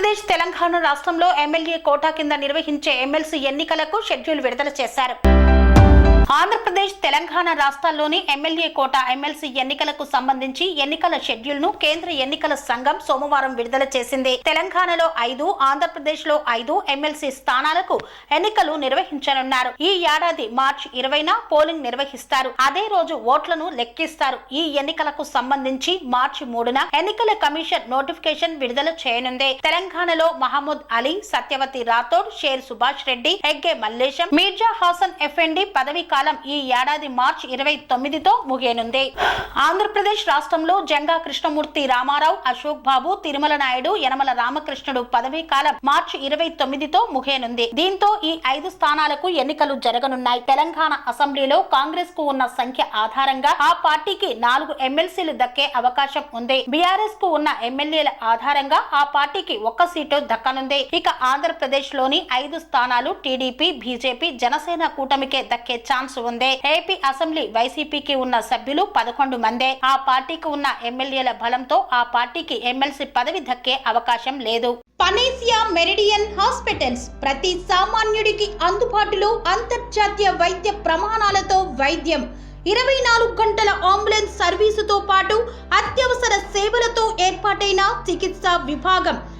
ఆంధ్రప్రదేశ్ తెలంగాణ రాష్ట్రంలో MLA quota కింద నిర్వహించే ఎమ్మెల్సీ ఎన్నికలకు షెడ్యూల్ విడుదల చేశారు. ఆంధ్రప్రదేశ్ తెలంగాణ రాష్ట్రాల్లోని ఎమ్మెల్యే కోట ఎమ్మెల్సీ ఎన్నికలకు సంబంధించి ఎన్నికల షెడ్యూల్ను కేంద్ర ఎన్నికల సంఘం సోమవారం విడుదల చేసింది. తెలంగాణలో ఐదు ఆంధ్రప్రదేశ్లో ఐదు ఎమ్మెల్సీ స్థానాలకు ఎన్నికలు నిర్వహించనున్నారు. ఈ ఏడాది మార్చి ఇరవైన పోలింగ్ నిర్వహిస్తారు. అదే రోజు ఓట్లను లెక్కిస్తారు. ఈ ఎన్నికలకు సంబంధించి మార్చి మూడున ఎన్నికల కమిషన్ నోటిఫికేషన్ విడుదల చేయనుంది. తెలంగాణలో మహమూద్ అలీ సత్యవతి రాథోడ్ షేర్ సుభాష్ రెడ్డి ఎగ్గే మల్లేశం మీర్జా హాసన్ ఎఫ్ఎండి పదవి కాలం ఈ ఏడాది మార్చి ఇరవై తొమ్మిదితో ముగియనుంది. ఆంధ్రప్రదేశ్ రాష్ట్రంలో జంగా కృష్ణమూర్తి రామారావు అశోక్ బాబు తిరుమల నాయుడు యనమల రామకృష్ణుడు పదవీ కాలం మార్చి ఇరవై తొమ్మిదితో ముగియనుంది. దీంతో ఈ ఐదు స్థానాలకు ఎన్నికలు జరగనున్నాయి. తెలంగాణ అసెంబ్లీలో కాంగ్రెస్కు ఉన్న సంఖ్య ఆధారంగా ఆ పార్టీకి నాలుగు ఎమ్మెల్సీలు దక్కే అవకాశం ఉంది. బీఆర్ఎస్కు ఉన్న ఎమ్మెల్యేల ఆధారంగా ఆ పార్టీకి ఒక్క సీటు దక్కనుంది. ఇక ఆంధ్రప్రదేశ్లోని ఐదు స్థానాలు టీడీపీ బీజేపీ జనసేన కూటమికే దక్కే ఛాన్స్ ఉంది. ఏపీ అసెంబ్లీ వైసీపీకి ఉన్న సభ్యులు పదకొండు మందే. ఆ పార్టీకి ఉన్న ఎమ్మెల్యేల బలంతో ఆ పార్టీకి ఎమ్మెల్సీ పదవి దక్కే అవకాశం లేదు. పనేసియా మెరిడియన్ హాస్పిటల్స్ ప్రతి సామాన్యుడికి అందుబాటులో అంతర్జాతీయ వైద్య ప్రమాణాలతో వైద్యం. ఇరవై నాలుగు గంటల అంబులెన్స్ సర్వీసుతో పాటు అత్యవసర సేవలతో ఏర్పాటైన చికిత్సా విభాగం.